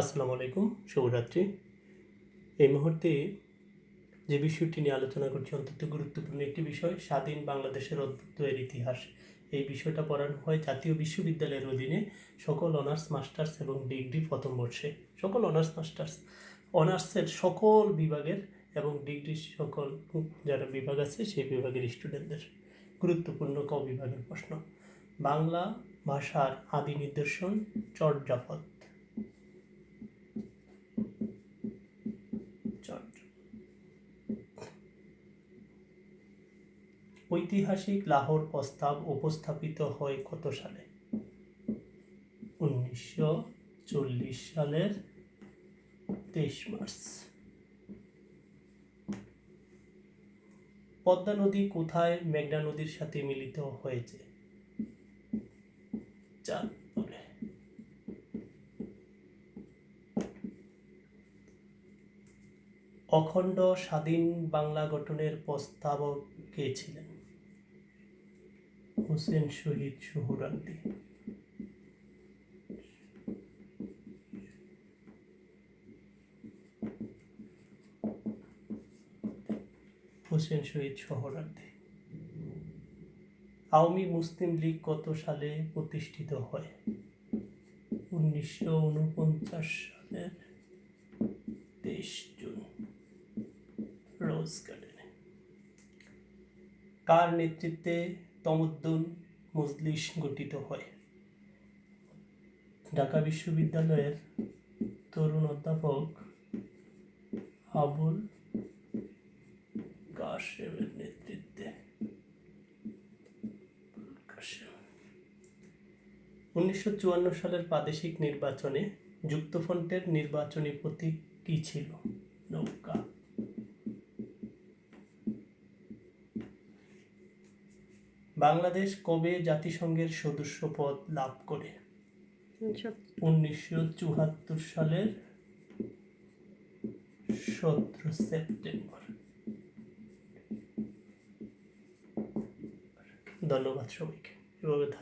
আসসালামু আলাইকুম, শুভরাত্রি। এই মুহূর্তে যে বিষয়টি নিয়ে আলোচনা করছি অত্যন্ত গুরুত্বপূর্ণ একটি বিষয়, স্বাধীন বাংলাদেশের অদ্ভুতের ইতিহাস। এই বিষয়টা পড়ানো হয় জাতীয় বিশ্ববিদ্যালয়ের অধীনে সকল অনার্স, মাস্টার্স এবং ডিগ্রি প্রথম বর্ষে। সকল অনার্স, মাস্টার্স, অনার্সের সকল বিভাগের এবং ডিগ্রি সকল যারা বিভাগ আছে, সেই বিভাগের স্টুডেন্টদের গুরুত্বপূর্ণ ক বিভাগের প্রশ্ন। বাংলা ভাষার আদি নিদর্শন চর্যাপদ ঐতিহাসিক লাহোর প্রস্তাব উপস্থাপিত হয় কত সালে? উনিশশো চল্লিশ সালের তেইশ মার্চ। পদ্মা নদী কোথায় মেঘনা নদীর সাথে মিলিত হয়েছে? চাঁদপুরে। অখণ্ড স্বাধীন বাংলা গঠনের প্রস্তাবক কে ছিলেন? হোসেন শহীদ সোহরার্দি হোসেন শহীদ সোহরার্দি আওয়ামী মুসলিম লীগ কত সালে প্রতিষ্ঠিত হয়? উনিশশো উনপঞ্চাশ সালের তেইশ জুন, রোজ গার্ডেনে। কার নেতৃত্বে তমদ্দুন মজলিস গঠিত হয়। ঢাকা বিশ্ববিদ্যালয়ের তরুণ অধ্যাপক আবুল কাশেমের নেতৃত্বে। উনিশশো চুয়ান্ন সালের প্রাদেশিক নির্বাচনে যুক্তফ্রন্টের নির্বাচনী প্রতীক কী ছিল? নৌকা। বাংলাদেশ কবে জাতিসংঘের সদস্য পদ লাভ করে? উনিশশো চুয়াত্তর সালের সতেরো সেপ্টেম্বর। ধন্যবাদ সবাইকে। এভাবে